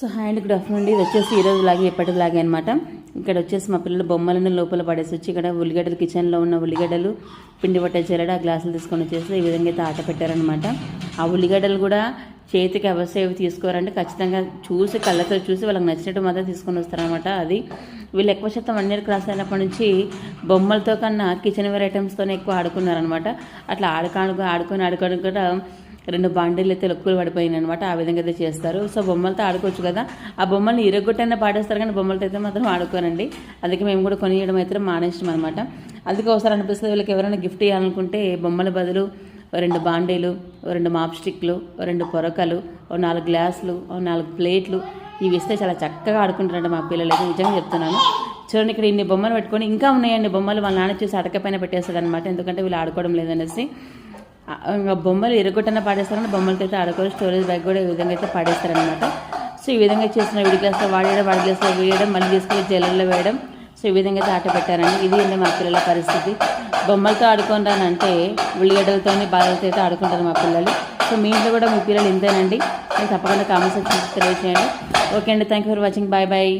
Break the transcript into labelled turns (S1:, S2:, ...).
S1: So hi and good afternoon ఇది వచ్చేసి ఈ రోజు లాగే ఎప్పటిలాగే అనమాట ఇక్కడ వచ్చేసి మా పిల్లలు బొమ్మలను లోపల పడేసి వచ్చి ఇక్కడ ఉల్లిగడ్డలు కిచెన్లో ఉన్న ఉల్లిగడ్డలు పిండి పట్టే చెల్లడ ఆ గ్లాసులు తీసుకొని వచ్చేసి ఈ విధంగా అయితే ఆట పెట్టారనమాట ఆ ఉల్లిగడ్డలు కూడా చేతికి అవశ్యం తీసుకోవాలంటే ఖచ్చితంగా చూసి కళ్ళతో చూసి వాళ్ళకి నచ్చినట్టు మాత్రం తీసుకొని వస్తారనమాట అది. వీళ్ళు ఎక్కువ శాతం వన్ ఇయర్ క్లాస్ అయినప్పటి నుంచి బొమ్మలతో కన్నా కిచెన్ వేర్ ఐటమ్స్తోనే ఎక్కువ ఆడుకున్నారనమాట అట్లా ఆడుకాడుకు ఆడుకొని ఆడుకోవడం కూడా రెండు బాండీలు అయితే లొక్కులు పడిపోయినాయి అనమాట ఆ విధంగా అయితే చేస్తారు. సో బొమ్మలతో ఆడుకోవచ్చు కదా. ఆ బొమ్మల్ని ఇరగొట్టైనా పాడేస్తారు కానీ బొమ్మలతో అయితే మాత్రం ఆడుకోనండి అందుకే మేము కూడా కొనియడం అయితే మానేస్తాం అనమాట అందుకే ఒకసారి అనిపిస్తుంది వీళ్ళకి ఎవరైనా గిఫ్ట్ ఇవ్వాలనుకుంటే బొమ్మల బదులు రెండు బాండీలు ఓ రెండు మాప్ స్టిక్లు రెండు పొరకలు ఓ నాలుగు గ్లాసులు ఓ నాలుగు ప్లేట్లు ఇవి ఇస్తే చాలా చక్కగా ఆడుకుంటారంట మా పిల్లలు అయితే. నిజంగా చెప్తున్నాను. చూడండి ఇక్కడ ఇన్ని బొమ్మలు పెట్టుకొని ఇంకా ఉన్నాయండి బొమ్మలు. వాళ్ళ నాన్న చూసి అటక పైన పెట్టేస్తాడు అనమాట ఎందుకంటే వీళ్ళు ఆడుకోవడం లేదనేసి. ఇంకా బొమ్మలు ఎరగొట్టన పాడేస్తారని బొమ్మలతో అయితే ఆడుకోవాలి స్టోరేజ్ బ్యాగ్ కూడా ఈ విధంగా అయితే పాడేస్తారనమాట సో ఈ విధంగా చేసిన విడి గ్లాస్లో వాడేయడం వాడి గ్లాస్లో వేయడం మళ్ళీ తీసుకెళ్ళి జల్లెల్లో వేయడం సో ఈ విధంగా అయితే ఆట పెట్టారండి. ఇది అండి మా పిల్లల పరిస్థితి. బొమ్మలతో ఆడుకుంటానంటే ఉల్లిగడ్డలతో బాధలతో అయితే ఆడుకుంటారు మా పిల్లలు. సో మీ ఇంట్లో కూడా మీ పిల్లలు ఇంతేనండి. మీరు తప్పకుండా కామెంట్ సెక్షన్ తెలియజేయండి ఓకే అండి. Thank you for watching. Bye bye.